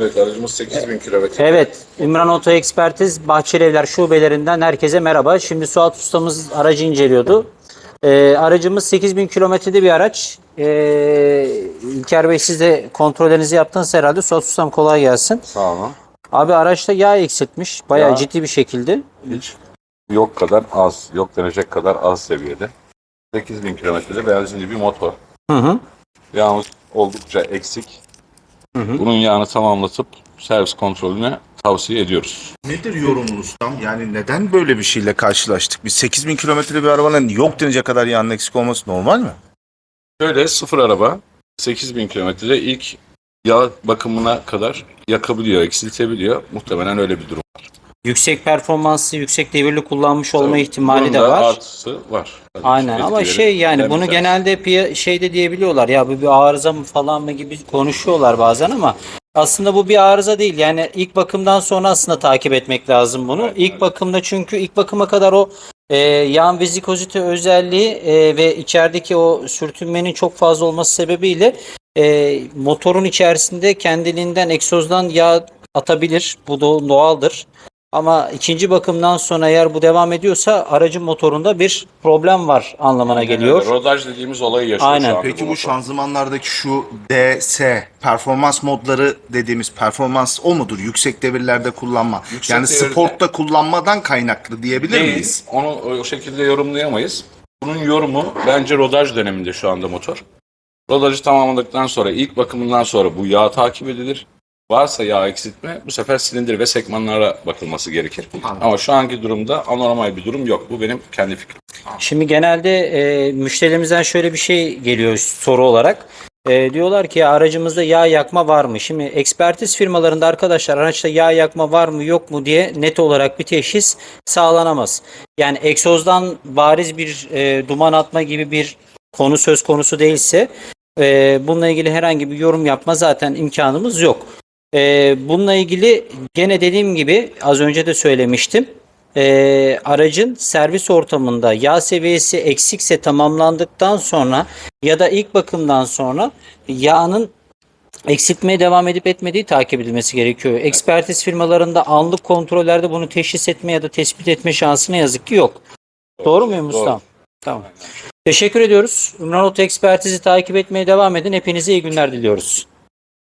Evet aracımız 8000 kilometre. Evet, İmran Oto Ekspertiz Bahçeli Evler şubelerinden herkese merhaba. Şimdi Suat Ustamız aracı inceliyordu. Ee, aracımız 8000 kilometrede bir araç. Ee, İlker Bey siz de kontrollerinizi yaptınız herhalde. Suat Ustam kolay gelsin. Sağ olun. Abi araçta yağ eksiltmiş. Bayağı Yağ. ciddi bir şekilde. Hiç yok kadar az, yok denecek kadar az seviyede. 8000 kilometrede benzinli bir motor. Hı hı. Yağımız oldukça eksik. Bunun yağını tamamlatıp servis kontrolüne tavsiye ediyoruz. Nedir yorumun ustam? Yani neden böyle bir şeyle karşılaştık? Biz 8000 kilometre bir arabanın yok denecek kadar yağının eksik olması normal mi? Şöyle sıfır araba 8000 kilometrede ilk yağ bakımına kadar yakabiliyor, eksiltebiliyor. Muhtemelen öyle bir durum. Yüksek performanslı, yüksek devirli kullanmış olma Tabii, ihtimali de var. Artısı var. Tabii Aynen ama şey yani bunu genelde piya- şeyde diyebiliyorlar ya bu bir arıza mı falan mı gibi konuşuyorlar bazen ama aslında bu bir arıza değil. Yani ilk bakımdan sonra aslında takip etmek lazım bunu. İlk bakımda çünkü ilk bakıma kadar o e, yağın vizikozite özelliği e, ve içerideki o sürtünmenin çok fazla olması sebebiyle e, motorun içerisinde kendiliğinden egzozdan yağ atabilir. Bu da doğaldır. Ama ikinci bakımdan sonra eğer bu devam ediyorsa aracın motorunda bir problem var anlamına geliyor. Evet, rodaj dediğimiz olayı yaşıyor Aynen. şu anda Peki bu motor. şanzımanlardaki şu DS performans modları dediğimiz performans o mudur? Yüksek devirlerde kullanma. Yüksek yani devirde- sportta kullanmadan kaynaklı diyebilir Değil, miyiz? Onu o şekilde yorumlayamayız. Bunun yorumu bence rodaj döneminde şu anda motor. Rodajı tamamladıktan sonra ilk bakımından sonra bu yağ takip edilir. Varsa yağ eksiltme bu sefer silindir ve sekmanlara bakılması gerekir. Ama şu anki durumda anormal bir durum yok. Bu benim kendi fikrim. Şimdi genelde e, müşterilerimizden şöyle bir şey geliyor soru olarak. E, diyorlar ki aracımızda yağ yakma var mı? Şimdi ekspertiz firmalarında arkadaşlar araçta yağ yakma var mı yok mu diye net olarak bir teşhis sağlanamaz. Yani egzozdan bariz bir e, duman atma gibi bir konu söz konusu değilse e, bununla ilgili herhangi bir yorum yapma zaten imkanımız yok. E, bununla ilgili gene dediğim gibi az önce de söylemiştim. E, aracın servis ortamında yağ seviyesi eksikse tamamlandıktan sonra ya da ilk bakımdan sonra yağının eksiltmeye devam edip etmediği takip edilmesi gerekiyor. Ekspertiz firmalarında anlık kontrollerde bunu teşhis etme ya da tespit etme şansı ne yazık ki yok. Doğru, muyum Doğru. ustam? Tamam. Teşekkür ediyoruz. Ümran Oto Ekspertizi takip etmeye devam edin. Hepinize iyi günler diliyoruz.